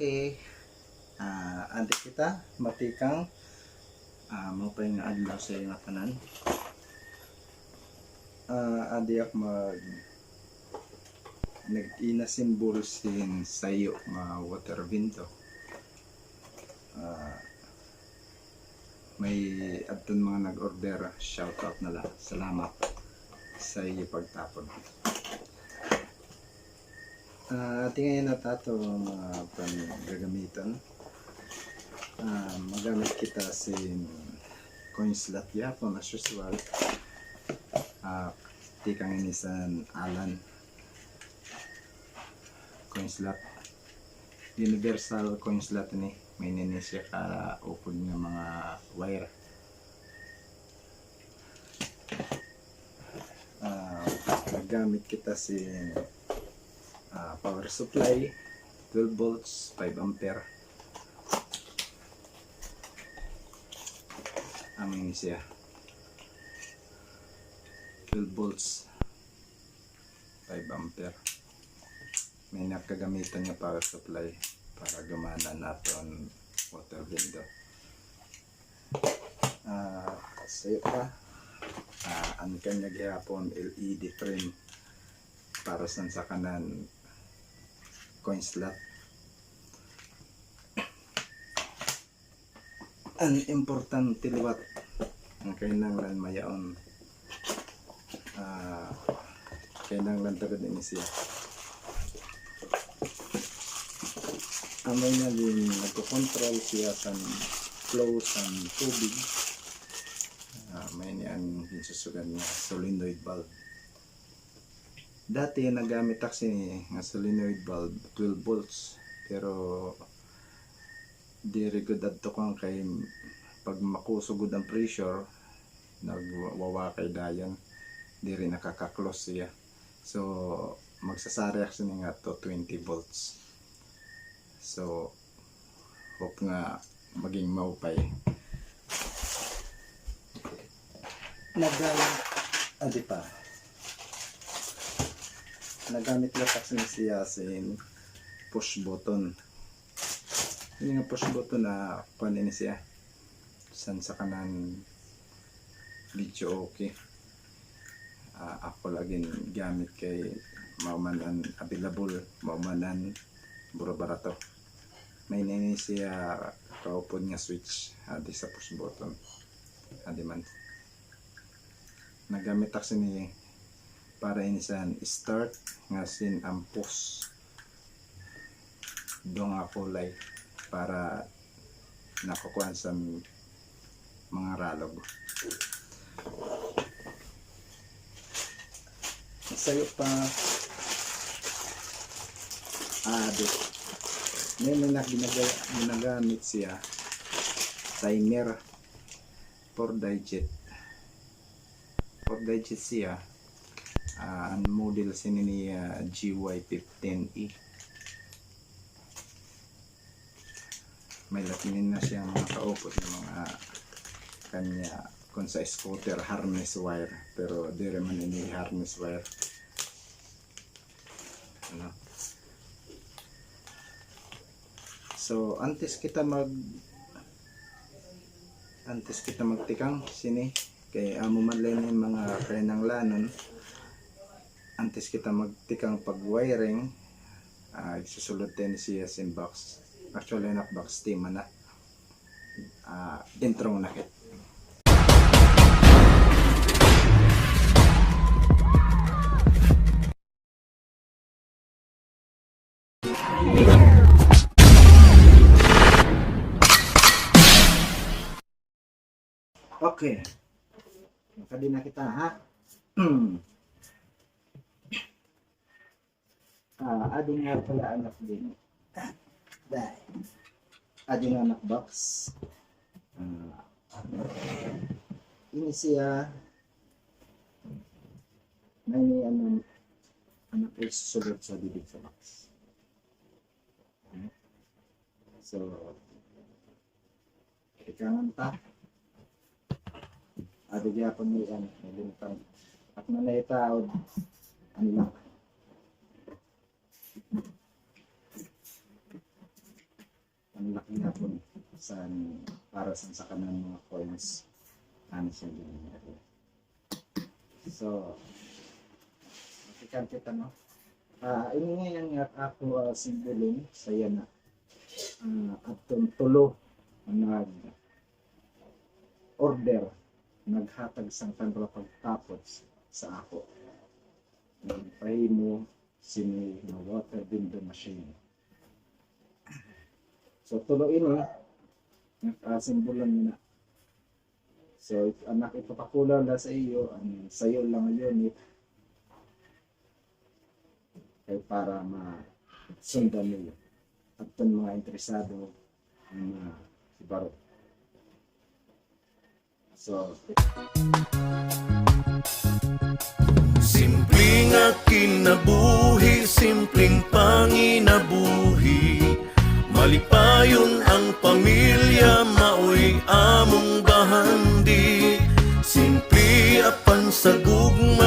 Okay. Ah, adi kita matikang ah mo pa yung adlaw sa iyo nga tanan. Ah, adi ak mag nag-ina symbol sin sayo nga water vinto. Ah, may adton mga nag-order shout out na lang. Salamat sa iyo pagtapon. Ah, tingnan na tato mga pan gagamitan. Ah, magamit kita si coin slot yapon as usual. Ah, tikang inisan Alan. Coin slot. Universal coin slot ni. May nini siya ka upod nga mga wire. Ah, nagamit kita si ah, power supply 12 volts 5 ampere. Amin siya 12 volts 5 ampere. May nakagamitan nga power supply para gumana naton water window. Ah sayo pa. Ah ang kanya gihapon LED frame para sa kanan coin slot. Ang importante liwat ang kailangan mayaon. Ah kailangan tagad ini siya. Amay na din nagko-control siya sa flow sa tubig. Ah may niyan susugan nga solenoid valve Dati nagamit kasi nga solenoid valve 12 volts. Pero di good adto kang kay pag makusugod ang pressure nagwawa kay dayon di rin nakaka-close siya. So magsasaryak sini nga to 20 volts. So hope nga maging maupay. Nagamit adi pa nagamit lang kasi siya sin push button. Yung nga push button na panin siya san sa kanan video okay. Ah, ako laging gamit kay maumanan available maumanan buro barato. May nini siya kaupod nga switch adi sa push button. Adi man. Nagamit kasi ni para inisan start nga sin ang push do nga kulay para nakukuha sa mga ralog. Sayo pa ado mga ginaga- ginagamit siya timer for digit. For digit siya Ah, ang model sini ni ah, GY15E may latinin na siya mga kaupot ng mga kanya kung sa scooter harness wire pero di rin man ini harness wire. Ano? So antes kita mag antes kita magtikang sini. Kay amo man lang yung mga kanang lanon antes kita magtikang pag-wiring, uh, susulod din siya sin box. Actually, nak box team na. Uh, intro na kit. Okay. Makadi na kita ha. Ah, adi nga pala anak din. Ah, Dahil. Adi nga anak box. Ah, ini siya may ano anak ko susunod sa bibig sa box. So, ikangan ta. Nga pa may ano, may lintang. At manaytaod, anak. Inapon sa para sa sa kanang mga coins ano siya din so makikan kita no? Ah ini nga yung ako uh, simbolong saya na. Uh, atong tulo ang nag order naghatag sang kanra pagtapos sa ako. Nagpahimo sini na water window machine So tuloy ini nakasimbolan mo na. So anak ipapakulaw na sa iyo, ang sayo lang ang unit kay para ma sundan niyo. At mga interesado ang mga si Baro. So, Simpleng kinabuhi, simpleng panginabuhi. Malipayon ang pamilya, maoy among bahandi. Simple apan sagug magrespeto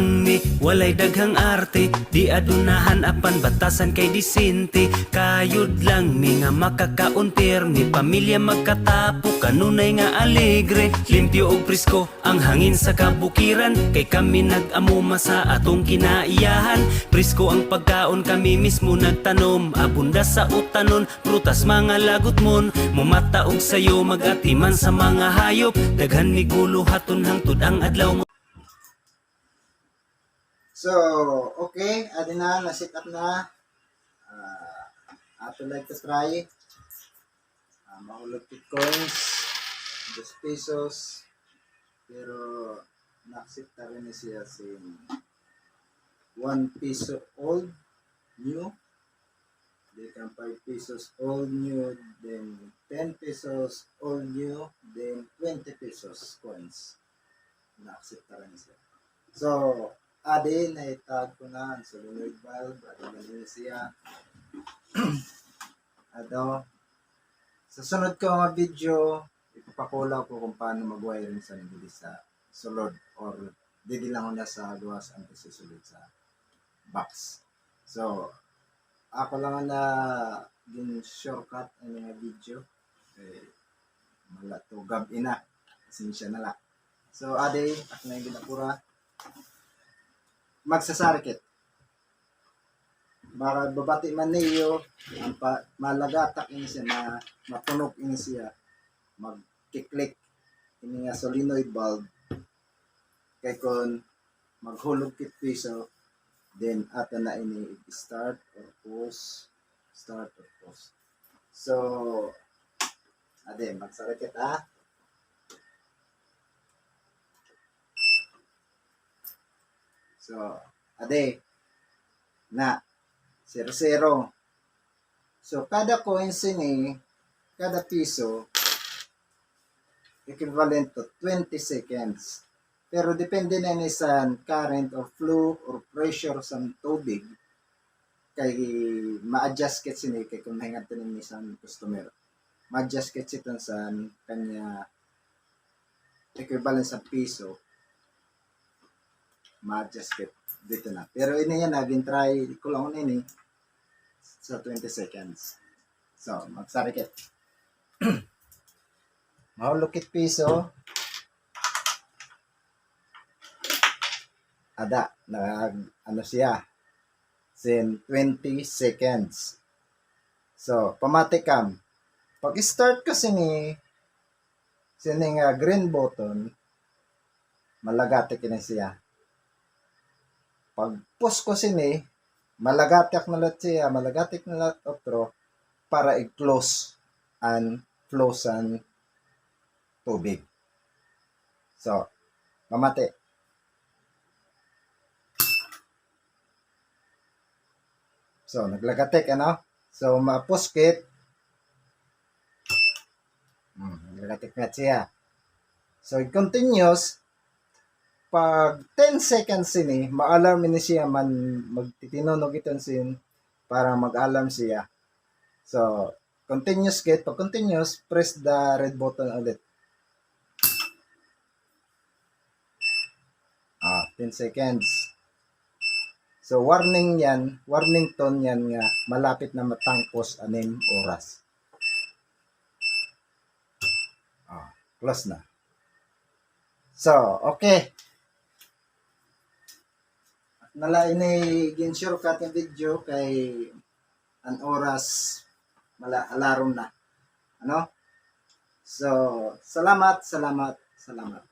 Ni, walay daghang arte. Di adunahan apan batasan kay disente Kayod lang ni nga makakauntir Ni pamilya magkatapo, kanunay nga alegre Limpyo og presko ang hangin sa kabukiran. Kay kami nag-amuma sa atong kinaiyahan. Presko ang pagkaon kami mismo nagtanom. Abunda sa utanon, prutas mga lagot mon. Mumata og sayo magatiman sa mga hayop. Daghan ni gulo haton hangtod ang adlaw so okay, adi na, na-set up na. Uh, ato like to try. Uh, mahulog coins, 2 pesos. Pero na-accept na rin siya sin 1 peso old, new. Then kan 5 pesos old new, then 10 pesos old new, then 20 pesos coins. Na-accept na rin siya. So, ade na itag ko na ang solenoid valve, rin siya. Ado, sa sunod ko mga video, ipapakulaw ko kung paano mag-wiring sa nabili sa sulod or didi lang ko na sa gawas ang susunod sa box. So, ako lang ang na gin shortcut ang mga video. Eh, mala to gab ina. Sinsya na lang. So, ade, ako na yung ginapura. Magsasarkit. Baka babati man niyo, ang pa, malagatak ini siya, ma, mapunog ini siya, magkiklik ini nga solenoid bulb. Kay kon maghulog kit piso, then ato na ini start or pause, start or pause. So, ade, magsarkit ha. So, ade, na, 0-0. So, kada coins ini, kada piso, equivalent to 20 seconds. Pero depende na ni sa current or flow or pressure sa tubig kay ma-adjust ket sini kay kung nahingan to ni sa customer. Ma-adjust ket siton sa kanya equivalent sa piso ma-adjust dito na. Pero ini yan naging try ko lang ini sa 20 seconds. So, magsarikit. Mahulukit piso. Ada, nag, ano siya, sin 20 seconds. So, pamatikam. Pag start ko sini, sini nga green button, malagati kini siya. Pag push ko sini, malagatik na lahat siya, malagatik na lahat otro, para i-close and flow sa tubig. So, mamati. So, naglagatik, ano? So, mapuskit. Hmm, naglagatik na siya. So, it continues. Pag 10 seconds ini, ma-alarm ini siya man magtitinunog ito sin para mag-alarm siya. So, continuous gate. Pag continuous, press the red button ulit. Ah, 10 seconds. So, warning yan, warning tone yan nga, malapit na matangkos anim oras. Ah, close na. So, okay. Nala ini ginsure ka ating video kay an oras mala alarm na. Ano? So, salamat, salamat, salamat.